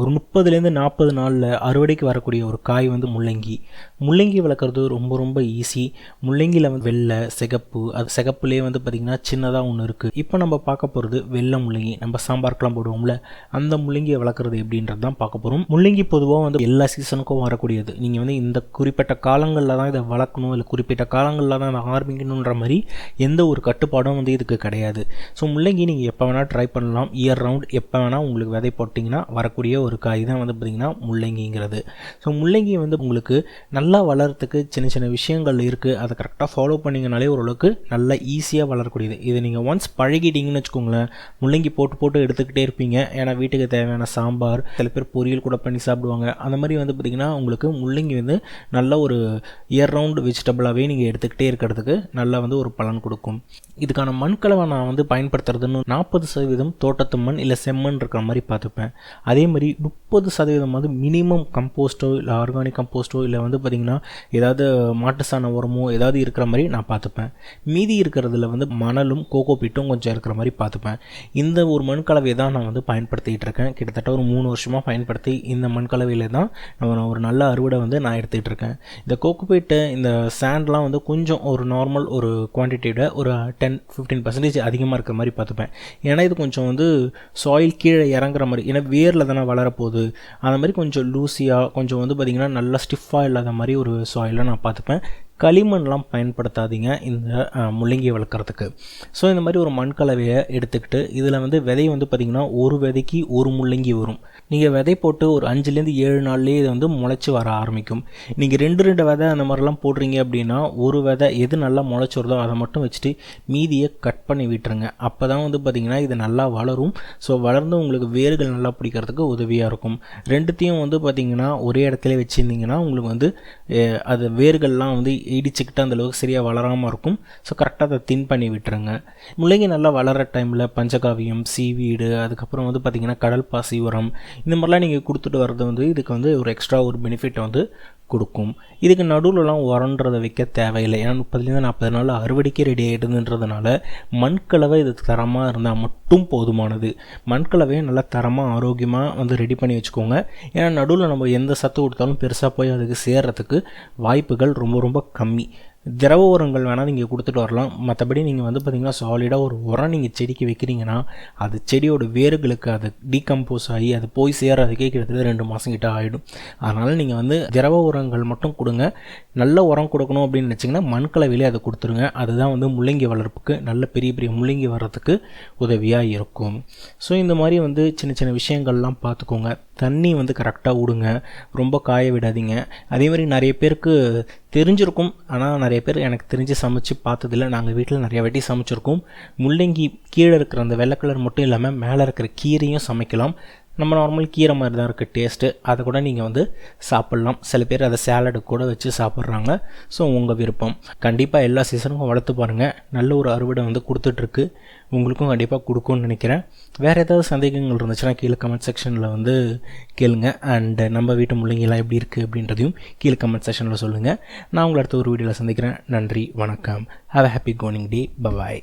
ஒரு முப்பதுலேருந்து நாற்பது நாளில் அறுவடைக்கு வரக்கூடிய ஒரு காய் வந்து முள்ளங்கி. முள்ளங்கி வளர்க்குறது ரொம்ப ரொம்ப ஈஸி முள்ளங்கியில் வந்து வெள்ளை சிகப்பு அது சிகப்புலேயே வந்து பார்த்திங்கன்னா சின்னதாக ஒன்று இருக்குது இப்போ நம்ம பார்க்க போகிறது வெள்ளை முள்ளங்கி. நம்ம சாம்பாருக்கெலாம் போடுவோம்ல அந்த முள்ளங்கியை வளர்க்குறது எப்படின்றது தான் பார்க்க போகிறோம் முள்ளங்கி பொதுவாக வந்து எல்லா சீசனுக்கும் வரக்கூடியது. நீங்கள் வந்து இந்த குறிப்பிட்ட காலங்களில் தான் இதை வளர்க்கணும் இல்லை குறிப்பிட்ட காலங்களில் தான் இதை ஆரம்பிக்கணுன்ற மாதிரி எந்த ஒரு கட்டுப்பாடும் வந்து இதுக்கு கிடையாது. ஸோ முள்ளங்கி நீங்கள் எப்போ வேணால் ட்ரை பண்ணலாம். இயர் ரவுண்ட் எப்போ வேணால் உங்களுக்கு விதை போட்டிங்கன்னா வரக்கூடிய ஒரு ஒரு காய் தான் வந்து பார்த்திங்கன்னா முள்ளங்கிங்கிறது. ஸோ முள்ளங்கி வந்து உங்களுக்கு நல்லா வளர்கிறதுக்கு சின்ன சின்ன விஷயங்கள் இருக்குது அதை கரெக்டாக ஃபாலோ பண்ணிங்கனாலே ஓரளவுக்கு நல்லா ஈஸியாக வளரக்கூடியது. இது நீங்கள் ஒன்ஸ் பழகிட்டீங்கன்னு வச்சுக்கோங்களேன் முள்ளங்கி போட்டு போட்டு எடுத்துக்கிட்டே இருப்பீங்க. ஏன்னா வீட்டுக்கு தேவையான சாம்பார் சில பேர் பொரியல் கூட பண்ணி சாப்பிடுவாங்க. அந்த மாதிரி வந்து பார்த்திங்கன்னா உங்களுக்கு முள்ளங்கி வந்து நல்ல ஒரு இயர் ரவுண்ட் வெஜிடபிளாகவே நீங்கள் எடுத்துக்கிட்டே இருக்கிறதுக்கு நல்லா வந்து ஒரு பலன் கொடுக்கும். இதுக்கான மண்கலவை நான் வந்து பயன்படுத்துறதுன்னு நாற்பது சதவீதம் தோட்டத்து மண் இல்லை செம்மண் இருக்கிற மாதிரி பார்த்துப்பேன். அதே மாதிரி முப்பது சதவீதம் வந்து மினிமம் கம்போஸ்ட்டோ இல்லை ஆர்கானிக் கம்போஸ்ட்டோ இல்லை வந்து பார்த்திங்கன்னா ஏதாவது மாட்டு சாண உரமோ ஏதாவது இருக்கிற மாதிரி நான் பார்த்துப்பேன். மீதி இருக்கிறதுல வந்து மணலும் கோகோ பீட்டும் கொஞ்சம் இருக்கிற மாதிரி பார்த்துப்பேன். இந்த ஒரு மண்கலவையை தான் நான் வந்து பயன்படுத்திகிட்டு இருக்கேன். கிட்டத்தட்ட ஒரு மூணு வருஷமாக பயன்படுத்தி இந்த மண்கலவையில் தான் நான் ஒரு நல்ல அறுவடை வந்து நான் எடுத்துகிட்டு இருக்கேன். இந்த கோகோ பீட்டு இந்த சாண்ட்லாம் வந்து கொஞ்சம் ஒரு நார்மல் ஒரு குவான்டிட்டியோட ஒரு டென் ஃபிஃப்டீன் பர்சன்டேஜ் அதிகமாக இருக்கிற மாதிரி பார்த்துப்பேன். ஏன்னா இது கொஞ்சம் வந்து சாயில் கீழே இறங்குற மாதிரி ஏன்னா வேரில் தானே வளரப்போகுது. அந்த மாதிரி கொஞ்சம் லூஸியாக கொஞ்சம் வந்து பார்த்திங்கன்னா நல்லா ஸ்டிஃபாக இல்லாத மாதிரி ஒரு சாயிலை நான் பார்த்துப்பேன். களிமண்லாம் பயன்படுத்தாதீங்க இந்த முள்ளங்கி வளர்க்குறதுக்கு. ஸோ இந்த மாதிரி ஒரு மண் கலவையை எடுத்துக்கிட்டு இதில் வந்து விதை வந்து பார்த்திங்கன்னா ஒரு விதைக்கு ஒரு முள்ளங்கி வரும். நீங்கள் விதை போட்டு ஒரு அஞ்சுலேருந்து ஏழு நாள்லேயே இது வந்து முளைச்சி வர ஆரம்பிக்கும். நீங்கள் ரெண்டு ரெண்டு விதை அந்த மாதிரிலாம் போடுறீங்க அப்படின்னா ஒரு விதை எது நல்லா முளைச்சி வருதோ அதை மட்டும் வச்சுட்டு மீதியை கட் பண்ணி விட்டுருங்க. அப்போ தான் வந்து பார்த்திங்கன்னா இது நல்லா வளரும். ஸோ வளர்ந்து உங்களுக்கு வேர்கள் நல்லா பிடிக்கிறதுக்கு உதவியாக இருக்கும். ரெண்டுத்தையும் வந்து பார்த்திங்கன்னா ஒரே இடத்துல வச்சுருந்தீங்கன்னா உங்களுக்கு வந்து அது வேர்கள்லாம் வந்து இடிச்சுக்கிட்டு அந்தளவுக்கு சரியாக வளராமல் இருக்கும். ஸோ கரெக்டாக அதை தின் பண்ணி விட்டுருங்க. முள்ளங்கி நல்லா வளர டைமில் பஞ்சகாவியம் சீவீடு அதுக்கப்புறம் வந்து பார்த்திங்கன்னா கடல் பாசி உரம் இந்த மாதிரிலாம் நீங்கள் கொடுத்துட்டு வர்றது வந்து இதுக்கு வந்து ஒரு எக்ஸ்ட்ரா ஒரு பெனிஃபிட் வந்து கொடுக்கும். இதுக்கு நடுவில்லாம் உரன்றதை வைக்க தேவையில்லை. ஏன்னா முப்பதுலேருந்து நாற்பது நாள் அறுவடைக்கே ரெடி ஆகிடுதுன்றதுனால மண்கலவை இது தரமாக இருந்தால் மட்டும் போதுமானது. மண்கலவையை நல்லா தரமாக ஆரோக்கியமாக வந்து ரெடி பண்ணி வச்சுக்கோங்க. ஏன்னா நடுவில் நம்ம எந்த சத்து கொடுத்தாலும் பெருசாக போய் அதுக்கு சேர்கிறதுக்கு வாய்ப்புகள் ரொம்ப ரொம்ப கம்மி. திரவ உரங்கள் வேணால் நீங்கள் கொடுத்துட்டு வரலாம். மற்றபடி நீங்கள் வந்து பார்த்திங்கன்னா சாலிடாக ஒரு உரம் நீங்கள் செடிக்கு வைக்கிறீங்கன்னா அது செடியோட வேர்களுக்கு அது டீகம்போஸ் ஆகி அது போய் சேரதுக்கே கிட்டத்தட்ட ரெண்டு மாதம் கிட்ட ஆகிடும் அதனால் நீங்கள் வந்து திரவ உரங்கள் மட்டும் கொடுங்க. நல்ல உரம் கொடுக்கணும் அப்படின்னு நினச்சிங்கன்னா மண்கலவையிலே அதை கொடுத்துருங்க. அதுதான் வந்து முள்ளங்கி வளர்ப்புக்கு நல்ல பெரிய பெரிய முள்ளங்கி வர்றதுக்கு உதவியாக இருக்கும். ஸோ இந்த மாதிரி வந்து சின்ன சின்ன விஷயங்கள்லாம் பார்த்துக்கோங்க. தண்ணி வந்து கரெக்டாக விடுங்க ரொம்ப காய விடாதீங்க. அதே மாதிரி நிறைய பேருக்கு தெரிஞ்சிருக்கும். ஆனால் நிறைய பேர் எனக்கு தெரிஞ்சு சமைச்சு பார்த்ததில்ல. நாங்கள் வீட்டில் நிறைய வாட்டி சமைச்சிருக்கோம். முள்ளங்கி கீழே இருக்கிற அந்த வெள்ளை கலர் மட்டும் இல்லாமல் மேலே இருக்கிற கீரையும் சமைக்கலாம். நம்ம நார்மல் கீரை மாதிரி தான் இருக்குது டேஸ்ட்டு அதை கூட நீங்கள் வந்து சாப்பிட்லாம். சில பேர் அதை சேலடு கூட வச்சு சாப்பிட்றாங்க. ஸோ உங்கள் விருப்பம். கண்டிப்பாக எல்லா சீசனுக்கும் வளர்த்து பாருங்கள் நல்ல ஒரு அறுவடை வந்து கொடுத்துட்ருக்கு. உங்களுக்கும் கண்டிப்பாக கொடுக்கும்னு நினைக்கிறேன். வேறு ஏதாவது சந்தேகங்கள் இருந்துச்சுன்னா கீழே கமெண்ட் செக்ஷனில் வந்து கேளுங்க. அண்டு நம்ம வீட்டு முள்ளைங்கெல்லாம் எப்படி இருக்குது அப்படின்றதையும் கீழே கமெண்ட் செக்ஷனில் சொல்லுங்கள் நான் உங்களை அடுத்த ஒரு வீடியோவில் சந்திக்கிறேன். நன்றி வணக்கம். Have a happy coning day bye bye